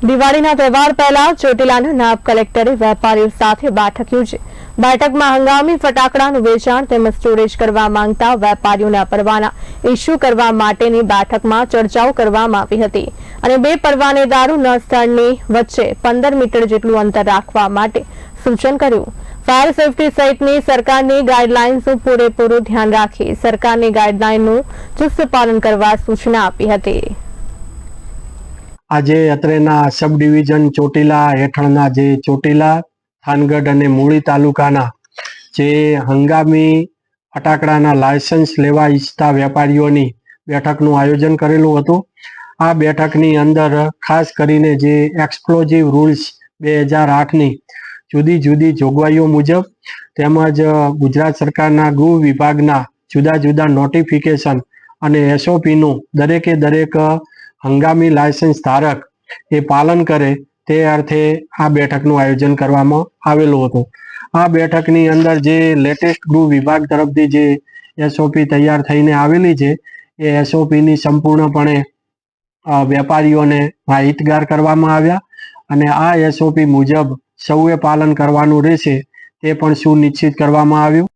દિવાળીના તહેવાર પહેલા ચોટીલાના નાયબ કલેક્ટરે વેપારીઓ સાથે બેઠક યોજી. બેઠકમાં હંગામી ફટાકડાનું વેચાણ તેમજ સ્ટોરેજ કરવા માંગતા વેપારીઓના પરવાના ઇસ્યુ કરવા માટેની બેઠકમાં ચર્ચાઓ કરવામાં આવી હતી. અને બે પરવાનેદારોના સ્થળની વચ્ચે પંદર મીટર જેટલું અંતર રાખવા માટે સૂચન કર્યું. ફાયર સેફટી સહિતની સરકારની ગાઈડલાઇન્સનું પૂરેપૂરું ધ્યાન રાખી સરકારની ગાઈડલાઇનનું ચુસ્ત પાલન કરવા સૂચના આપી હતી. આજે અત્રેના સબ ડિવિઝન ચોટીલા હેઠળના જે ચોટીલા, થાનગઢ અને મૂળી તાલુકાના જે હંગામી ફટાકડાના લાયસન્સ લેવા ઈચ્છતા વેપારીઓની બેઠકનું આયોજન કરેલું હતું. આ બેઠકની અંદર ખાસ કરીને જે એક્સપ્લોઝિવ રૂલ્સ બે હજાર આઠની જુદી જુદી જોગવાઈઓ મુજબ તેમજ ગુજરાત સરકારના ગૃહ વિભાગના જુદા જુદા નોટિફિકેશન અને એસઓપીનું દરેકે દરેક હંગામી લાયસન્સ ધારક એ પાલન કરે તે અર્થે આ બેઠકનું આયોજન કરવામાં આવેલું હતું. આ બેઠકની અંદર જે લેટેસ્ટ ગૃહ વિભાગ તરફથી જે એસઓપી તૈયાર થઈને આવેલી છે, એ એસઓપીની સંપૂર્ણપણે વેપારીઓને માહિતગાર કરવામાં આવ્યા અને આ એસઓપી મુજબ સૌએ પાલન કરવાનું રહેશે તે પણ સુનિશ્ચિત કરવામાં આવ્યું.